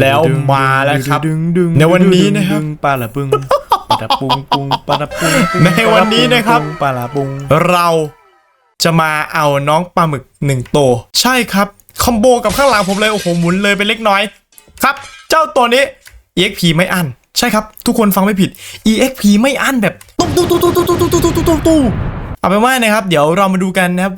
แล้วมาแล้วครับ ในวันนี้นะครับปลาละปึงปลาละปุงปุงปลาละปุงในวันนี้นะครับปลาละปุงเราจะมาเอาน้องปลาหมึกหนึ่งตัวใช่ครับ คอมโบกับข้างหลังผมเลย โอ้โหหมุนเลยไปเล็กน้อย ครับ เจ้าตัวนี้ EXP ไม่อั้นใช่ครับ ทุกคนฟังไม่ผิด EXP ไม่อั้นแบบตุ้มตุ้มตุ้มตุ้มตุ้มตุ้มตุ้มตุ้มตุ้มตุ้มตุ้มเอาเป็นว่านะครับ เดี๋ยวเรามาดูกันนะครับ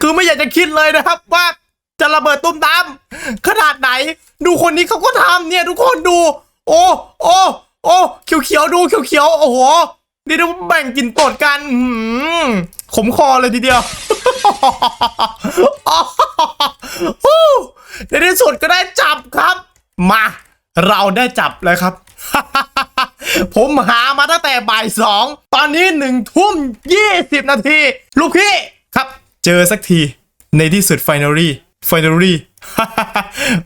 คือไม่อยากจะคิดเลยนะครับว่า จะระเบิดตุ้มตามขนาดไหน ดูคนนี้เขาก็ทำเนี่ยทุกคนดู โอ้โอ้โอ้เขียวเขียวดูเขียวเขียวโอ้โหนี่ต้องแบ่งกินตดกันหือขมคอเลยทีเดียวในที่สุดก็ได้จับครับ มา เราได้จับแล้วครับ ผมหามาตั้งแต่บ่ายสองตอนนี้หนึ่งทุ่มยี่สิบนาที ลูกพี่ครับ เจอสักทีในที่สุด finally finally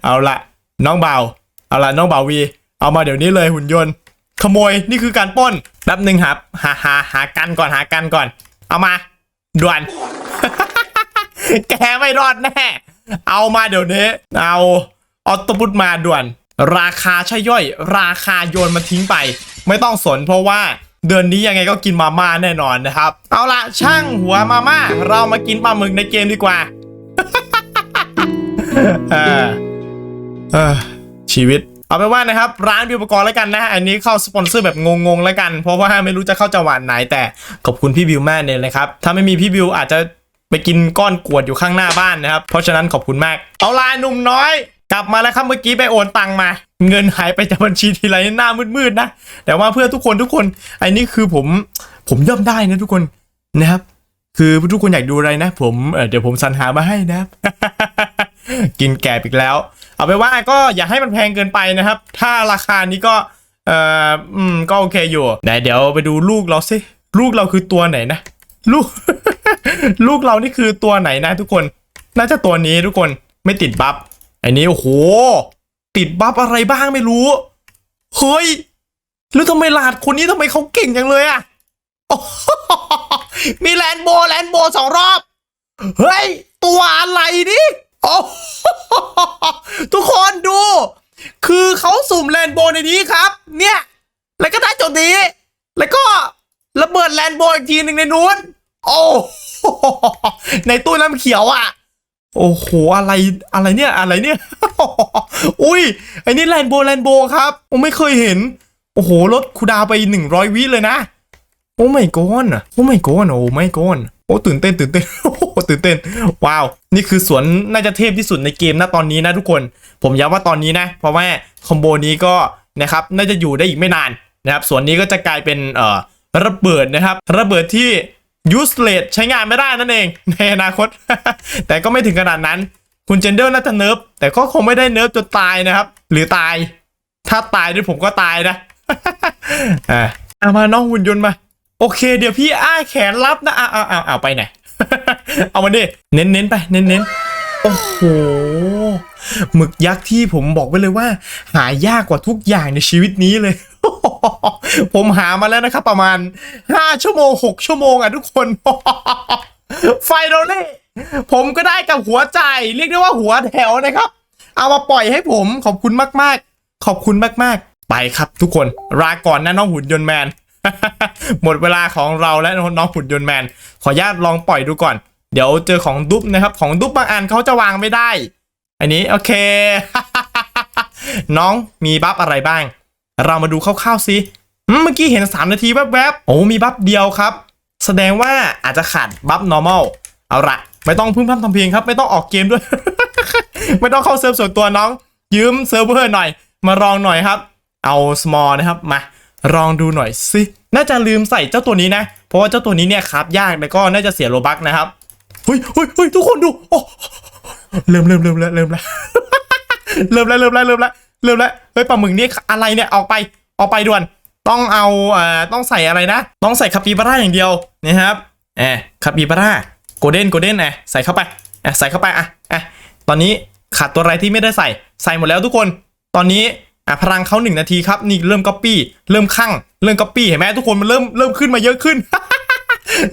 เอาละน้องเบาเอาละน้องเบาวี เอามาเดี๋ยวนี้เลยหุ่นยนต์ ขโมยนี่คือการป้นแป๊บหนึ่งครับ หาหาหากันก่อนหากันก่อน เอามา ด่วน แกไม่รอดแน่ เอามาเดี๋ยวนี้ เอาออโตบุตมาด่วน ราคาใช่ย่อย ราคาโยนมันทิ้งไป ไม่ต้องสนเพราะว่าเดือนนี้ยังไงก็กินมาม่าแน่นอนนะครับ เอาละช่างหัวมาม่าเรามากินปลาหมึกในเกมดีกว่า ออเออชีวิต เอาไปว่านะครับ ร้านบิวปกรณ์แล้วกันนะ อันนี้เข้าสปอนเซอร์แบบงงๆแล้วกัน เพราะว่าไม่รู้จะเข้าจังหวัดไหนแต่ขอบคุณพี่บิวมากเลยนะครับ ถ้าไม่มีพี่บิวอาจจะไปกินก้อนกวดอยู่ข้างหน้าบ้านนะครับ เพราะฉะนั้นขอบคุณมาก เอาลายหนุ่มน้อย กลับมาแล้วครับเมื่อกี้ไปโอนตังมา เงินหายไปจากบัญชีทีไรหน้ามืดๆนะ แต่ว่าเพื่อทุกคนทุกคนอ้นี่คือผมผมย่อมได้นะทุกคนนะครับ คือทุกคนอยากดูอะไรนะ ผมเเดี๋ยวผมสรรหามาให้นะครับ กินแกบอีกแล้ว เอาไปนว่าก็อย่าให้มันแพงเกินไปนะครับ ถ้าราคานี้ก็เอ่ออืมก็โอเคอยู่ไหนเดี๋ยวไปดูลูกเราสิลูกเราคือตัวไหนนะลูก ลูกเรานี่คือตัวไหนนะทุกคน น่าจะตัวนี้ทุกคนไม่ติดบัฟไอ้นี้โอ้โหติดบัฟอะไรบ้างไม่รู้เฮ้ยแล้วทำไมหลาดคนนี้ทำไมเขาเก่งจังเลยอะมีแลนโบแลนโบสองรอบ เฮ้ย ตัวอะไรนี่ โอ้โหทุกคนดู คือเขาสุ่มแลนโบว์ในนี้ครับ เนี่ย แล้วก็ได้จุดนี้ แล้วก็ระเบิดแลนโบว์อีกทีหนึ่งในนู้น โอ้โหในตู้น้ำเขียวอะ โอ้โห อะไรอะไรเนี่ยอะไรเนี่ย อุ้ยไอ้นี่แลนโบว์แลนโบว์ครับผมไม่เคยเห็น โอ้โหลดคูดาไปหนึ่งร้อยวิเลยนะ โอ้ไม่ก้อนอะโอ้ไม่ก้อนโอ้ไม่ก้อนโอ้ตื่นเต้นตื่นเต้นโอ้ โหตื่นเต้น ว้าว นี่คือสวนน่าจะเทพที่สุดในเกมนะตอนนี้นะทุกคน ผมย้ำว่าตอนนี้นะ เพราะว่าคอมโบนี้ก็นะครับน่าจะอยู่ได้อีกไม่นานนะครับสวนนี้ก็จะกลายเป็นเอ่อระเบิดนะครับ ระเบิดที่ useless ใช้งานไม่ได้นั่นเองในอนาคต แต่ก็ไม่ถึงขนาดนั้น คุณเจนเดอร์น่าจะเนิร์ฟแต่ก็คงไม่ได้เนิร์ฟจนตายนะครับ หรือตาย ถ้าตายด้วยผมก็ตายนะอะเอามาน้องหุ่นยนต์มา โอเค เดี๋ยวพี่อ้าแขนรับนะเอาเอาเอาเอาไปไหน เอามาดิเน้นเน้นๆไปเน้นเน้นๆ โอ้โห หมึกยักษ์ที่ผมบอกไว้เลยว่า หายากกว่าทุกอย่างในชีวิตนี้เลย ผมหามาแล้วนะครับ ประมาณ 5 ชั่วโมง 6 ชั่วโมงอะทุกคน ไฟโรเล่ผมก็ได้กับหัวใจ เรียกได้ว่าหัวแถวนะครับ เอามาปล่อยให้ผมขอบคุณมาก ๆ ขอบคุณมาก ๆ ไปครับทุกคนลาก่อนนะน้องหุ่นยนต์แมน หมดเวลาของเราและน้องหุ่นยนต์แมน ขออนุญาตลองปล่อยดูก่อน เดี๋ยวเจอของดุ๊บนะครับ ของดุ๊บบางอันเขาจะวางไม่ได้ อันนี้โอเค น้องมีบัฟอะไรบ้าง เรามาดูคร่าวๆสิเมื่อกี้เห็น 3 นาทีแวบๆ โอ้มีบัฟเดียวครับ แสดงว่าอาจจะขาดบัฟ normal เอาละไม่ต้องพึ่งพำทำเพลงครับ ไม่ต้องออกเกมด้วย ไม่ต้องเข้าเซิร์ฟส่วนตัวน้อง ยืมเซิร์ฟเวอร์หน่อย มาลองหน่อยครับ เอา small นะครับมา ลองดูหน่อยสิน่าจะลืมใส่เจ้าตัวนี้นะ เพราะว่าเจ้าตัวนี้เนี่ยครับยากแล้วก็น่าจะเสียโลบักนะครับเฮ้ยเฮ้ยเฮ้ยทุกคนดูโอ้เริ่มเริ่มเริ่มแล้วเริ่มแล้วเริ่มแล้วเริ่มแล้วเริ่มแล้วเริ่มแล้วเฮ้ยปลาหมึกนี่อะไรเนี่ยออกไปออกไปด่วน ต้องเอาเอ่อต้องใส่อะไรนะ ต้องใส่คาปิบาร่าอย่างเดียวนะครับแอบคาปิบาร่าโกลเด้นโกลเด้นนะใส่เข้าไปอะใส่เข้าไปอะอะตอนนี้ขาดตัวอะไรที่ไม่ได้ใส่ใส่หมดแล้วทุกคน ตอนนี้ะพลังเขาหนึ่งนาทีครับนี่เริ่มก๊อปปี้เริ่มคั่งเริ่มก๊อปปี้เห็นไหมทุกคนมันเริ่มเริ่มขึ้นมาเยอะขึ้น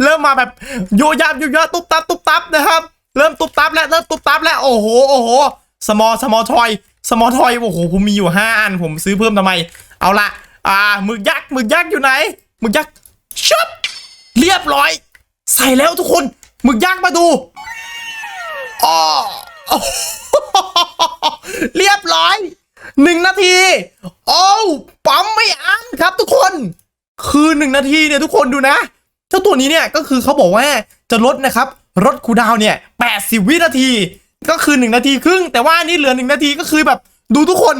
เริ่มมาแบบโยยาบโยยาตุ๊บตับตุ๊บตับนะครับเริ่มตุ๊บตับแล้วเริ่มตุ๊บตับแล้วโอ้โหโอ้โหสมอสมอทอยสมอทอยโอ้โหผมมีอยู่ห้าอันผมซื้อเพิ่มทำไม เอาละอ่าหมึกยักษ์หมึกยักษ์อยู่ไหนหมึกยักษ์ชุบเรียบร้อย ใส่แล้วทุกคนหมึกยักษ์มาดูอ๋อเรียบร้อย หนึ่งนาทีโอ้วปั๊มไม่อั้นครับทุกคน คือหนึ่งนาทีเนี่ยทุกคนดูนะ เจ้าตัวนี้เนี่ยก็คือเขาบอกว่าจะลดนะครับลดคูดาวเนี่ย80วินาที ก็คือ1นาทีครึ่ง แต่ว่านี่เหลือ1นาทีก็คือแบบดูทุกคน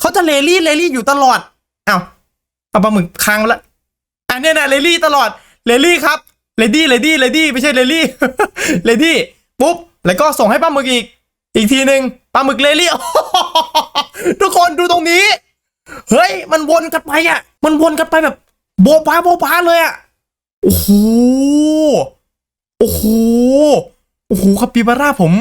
เขาจะเลลี่เลลี่อยู่ตลอดอ้าวเอาปลาหมึกค้างไว้ละอันนี้นะเลลี่ตลอดเลลี่ครับเลดี้เลดี้เลดี้ไม่ใช่เลลี่เลดี้ปุ๊บแล้วก็ส่งให้ปลาหมึกอีก อีกทีหนึ่ง ปลาหมึกเลลี่ทุกคนดูตรงนี้ เฮ้ย มันวนกันไปอะ มันวนกันไปแบบ โบบาโบบาเลยอะ โอ้โห โอ้โห โอ้โหคาปิบาร่าผม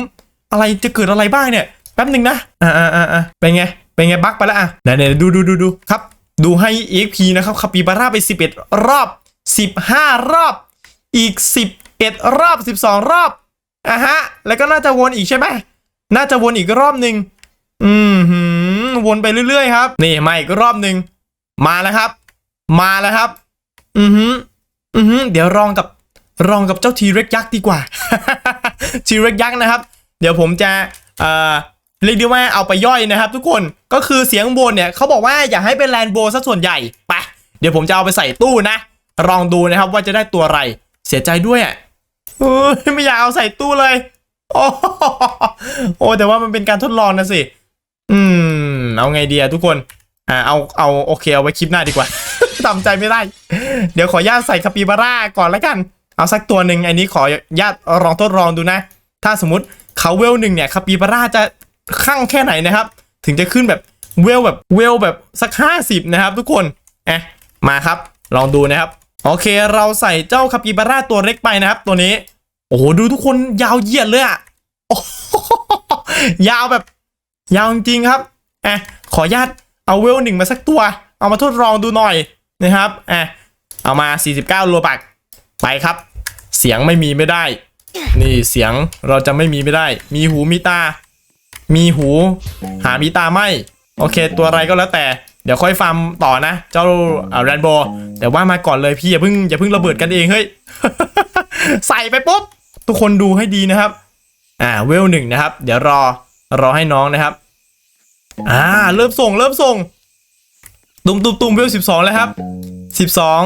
อะไรจะเกิดอะไรบ้างเนี่ย แป๊บหนึ่งนะ อ่าอ่าอ่าเป็นไง เป็นไงบั๊กไปแล้วอะไหนไหนดูดูดูดูครับ ดูให้ EXP นะครับคาปิบาร่าไป 11 รอบ 15 รอบ อีก 11 รอบ 12 รอบอะฮะ แล้วก็น่าจะวนอีกใช่ไหม น่าจะวนอีกรอบหนึ่งอืมหืมวนไปเรื่อยๆครับ นี่มาอีกรอบหนึ่งมาแล้วครับ มาแล้วครับ อือหือ อือหือ เดี๋ยวลองกับลองกับเจ้าทีเร็กยักษ์ดีกว่าทีเร็กยักษ์นะครับ เดี๋ยวผมจะเอ่อเรียกได้ว่าเอาไปย่อยนะครับ ทุกคนก็คือเสียงโบนเนี่ยเขาบอกว่าอยากให้เป็นแลนโบซะส่วนใหญ่ไปเดี๋ยวผมจะเอาไปใส่ตู้นะลองดูนะครับว่าจะได้ตัวอะไร เสียใจด้วยอะเอ้ยไม่อยากเอาใส่ตู้เลย โอ้โอ้แต่ว่ามันเป็นการทดลองนะสิ อืม เอาไงดีอะทุกคน อ่า เอา เอาโอเคเอาไว้คลิปหน้าดีกว่าทำใจไม่ได้ เดี๋ยวขอญาตใส่คาปิบาร่าก่อนแล้วกัน เอาสักตัวหนึ่งอันนี้ขอญาตลองทดลองดูนะ ถ้าสมมติเขาเวลหนึ่งเนี่ยคาปิบาร่าจะข้างแค่ไหนนะครับ ถึงจะขึ้นแบบเวลแบบเวลแบบสักห้าสิบนะครับ ทุกคนเอะมาครับ ลองดูนะครับ โอเค เราใส่เจ้าคาปิบาร่าตัวเล็กไปนะครับ ตัวนี้ โอ้โหดูทุกคนยาวเหยียดเลยอะยาวแบบ ยาวจริงครับอะขออนุญาตเอาเวลหนึ่งมาสักตัว เอามาทดลองดูหน่อยนะครับอะเอามา 49โลบักไปครับ เสียงไม่มีไม่ได้ นี่เสียงเราจะไม่มีไม่ได้ มีหูมีตา มีหู หามีตาไม่ โอเค ตัวอะไรก็แล้วแต่ เดี๋ยวค่อยฟาร์มต่อนะ เจ้าแรนโบแต่ว่ามาก่อนเลยพี่อย่าเพิ่งอย่าเพิ่งระเบิดกันเองเฮ้ย ใส่ไปปุ๊บ ทุกคนดูให้ดีนะครับ อ่าเวลหนึ่งนะครับ เดี๋ยวรอรอให้น้องนะครับ อ่า เริ่มส่งเริ่มส่ง ตุ่มตุ่มตุ่มเวลสิบสองแล้วครับสิบสอง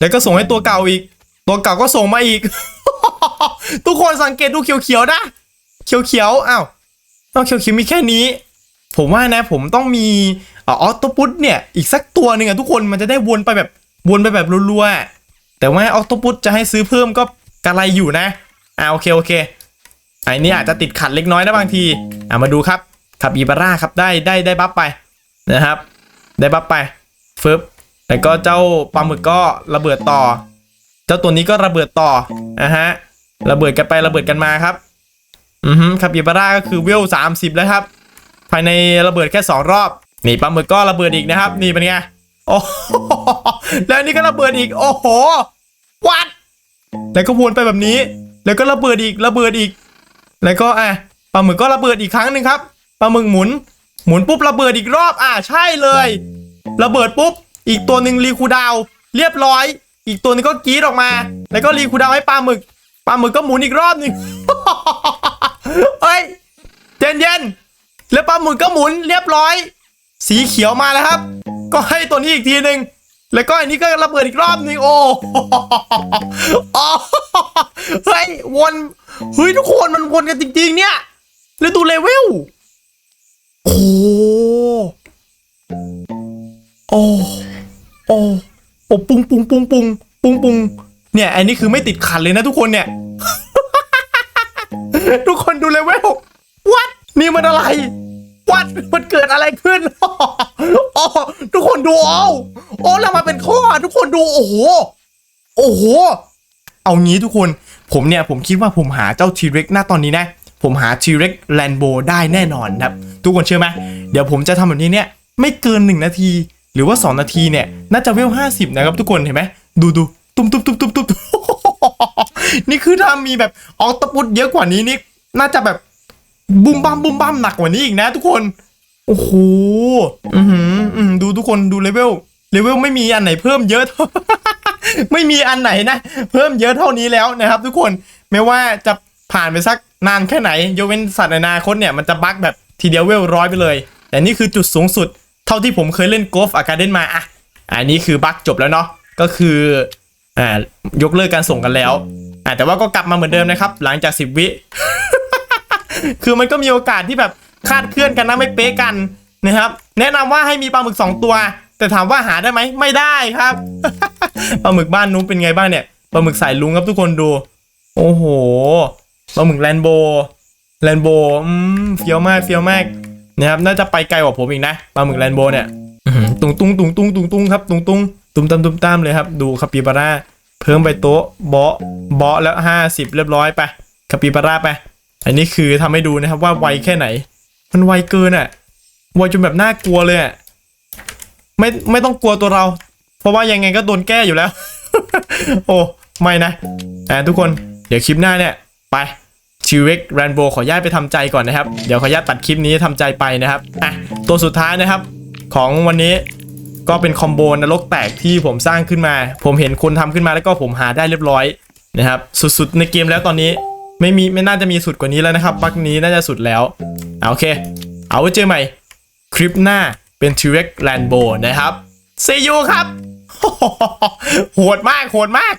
แล้วก็ส่งให้ตัวเก่าอีก ตัวเก่าก็ส่งมาอีก ทุกคนสังเกตดูเขียวๆนะเขียวๆอ้าวนอกเขียวๆมีแค่นี้ ผมว่านะ ผมต้องมีอออโตปุตเนี่ย อีกสักตัวหนึ่งอะทุกคนมันจะได้วนไปแบบวนไปแบบรัวๆแต่ว่าออโตปุตจะให้ซื้อเพิ่มก็กระไรอยู่นะ อ่าโอเคโอเคไอ้นี่อาจจะติดขัดเล็กน้อยนะบางทีอะมาดูครับขับอีบาร่าครับได้ได้ได้บัฟไปนะครับ ได้บัฟไปฟึบแล้วก็เจ้าปลาหมึกก็ระเบิดต่อ เจ้าตัวนี้ก็ระเบิดต่อนะฮะระเบิดกันไประเบิดกันมาครับอือฮึคาปิบาร่าก็คือเวลสามสิบแล้วครับ ภายในระเบิดแค่สองรอบนี่ปลาหมึกก็ระเบิดอีกนะครับ นี่เป็นไงโอ้แล้วนนี่ก็ระเบิดอีก โอ้โหวัดแล้วก็วนไปแบบนี้ แล้วก็ระเบิดอีกระเบิดอีก แล้วก็อะปลาหมึกก็ระเบิดอีกครั้งหนึ่งครับปลาหมึกหมุน หมุนปุ๊บระเบิดอีกรอบอะใช่เลย ระเบิดปุ๊บ อีกตัวหนึ่งรีคูดาว เรียบร้อย อีกตัวนึงก็กรีดออกมา แล้วก็รีคูดาวให้ปลาหมึกปลาหมึกก็หมุนอีกรอบหนึ่งเฮ้ยเย็นเย็นแล้วปลาหมึกก็หมุนเรียบร้อย สีเขียวมาแล้วครับ ก็ให้ตัวนี้อีกทีหนึ่งแล้วก็อันนี้ก็ระเบิดอีกรอบหนึ่งโอ้โอ้ เฮ้ยวนเฮ้ยทุกคนมันวนกันจริง ๆ เนี่ยแล้วดูเลเวลโอ้โอ้โอ้โอ้ปุงปุงปุงปุงปุงปุงเนี่ยอันนี้คือไม่ติดขัดเลยนะทุกคนเนี่ย ทุกคนดูเลเวลวัดนี่มันอะไรวัดมันเกิดอะไรขึ้นโอ้ทุกคนดูโอ้โอ้แล้วมาเป็นข้อทุกคนดูโอ้โหโอ้โห เอางี้ทุกคนผมเนี่ยผมคิดว่าผมหาเจ้าทีเร็กหน้าตอนนี้นะ ผมหาทีเร็กแลนโบได้แน่นอนครับ ทุกคนเชื่อไหมเดี๋ยวผมจะทำแบบนี้เนี่ยไม่เกิน 1 นาที หรือว่า 2 นาทีเนี่ย น่าจะเวล50นะครับทุกคนเห็นไหมดูดูตุ้มตุ้มตุ้มตุ้มตุ้มนี่คือถ้ามีแบบออกตะปุดเยอะกว่านี้นี่น่าจะแบบบุ้มบัมบุ้มบัมหนักกว่านี้อีกนะ ทุกคนโอ้โหอือหือดูทุกคนดูเลเวลเลเวลไม่มีอันไหนเพิ่มเยอะ ไม่มีอันไหนนะ เพิ่มเยอะเท่านี้แล้วนะครับ ทุกคนไม่ว่าจะผ่านไปสักนานแค่ไหนยกเว้นสัตว์ในอนาคตเนี่ยมันจะบั๊กแบบทีเดียวเวลร้อยไปเลย แต่นี่คือจุดสูงสุด เท่าที่ผมเคยเล่นโกฟอาการเดนมาอะอันนี้คือบั๊กจบแล้วเนาะก็คืออ่ายกเลิกการส่งกันแล้วอ่าแต่ว่าก็กลับมาเหมือนเดิมนะครับ หลังจากสิบวิ คือมันก็มีโอกาสที่แบบคาดเคลื่อนกันนะไม่เป๊ะกันนะครับ แนะนำว่าให้มีปลาหมึก2ตัว แต่ถามว่าหาได้ไหมไม่ได้ครับ ปลาหมึกบ้านนู้นเป็นไงบ้างเนี่ยปลาหมึกสายลุงครับทุกคนดู โอ้โหปลาหมึกแลนโบแลนโบอืมเฟี้ยวมากเฟี้ยวมากนะครับน่าจะไปไกลกว่าผมอีกนะปลาหมึกแลนโบเนี่ยอื้อหือตุงตุงตุงตุงตุงตุงครับตุงตุงตุ้มตามตุ้มตามเลยครับ ดูคาปิบาร่าเพิ่มไปโต๊ะเบาะเบาะแล้วห้าสิบเรียบร้อยไปคาปิบาร่าไป อันนี้คือทำให้ดูนะครับว่าไวแค่ไหน มันไวเกินอะไวจนแบบน่ากลัวเลยอะไม่ไม่ต้องกลัวตัวเรา เพราะว่ายังไงก็โดนแก้อยู่แล้ว โอ้ไม่นะอ่าทุกคนเดี๋ยวคลิปหน้าเนี่ยไปชีวิกแรนโบขออนุญาตไปทำใจก่อนนะครับ เดี๋ยวขออนุญาตตัดคลิปนี้ทำใจไปนะครับอะตัวสุดท้ายนะครับ ของวันนี้ก็เป็นคอมโบนรกแตกที่ผมสร้างขึ้นมา ผมเห็นคนทำขึ้นมาแล้วก็ผมหาได้เรียบร้อยนะครับ สุดๆในเกมแล้วตอนนี้ไม่มีไม่น่าจะมีสุดกว่านี้แล้วนะครับปักนี้น่าจะสุดแล้วเอาโอเค เอาไว้เจอใหม่ คลิปหน้าเป็น T-Rex Rainbow นะครับ See you ครับ โหดมากโหดมาก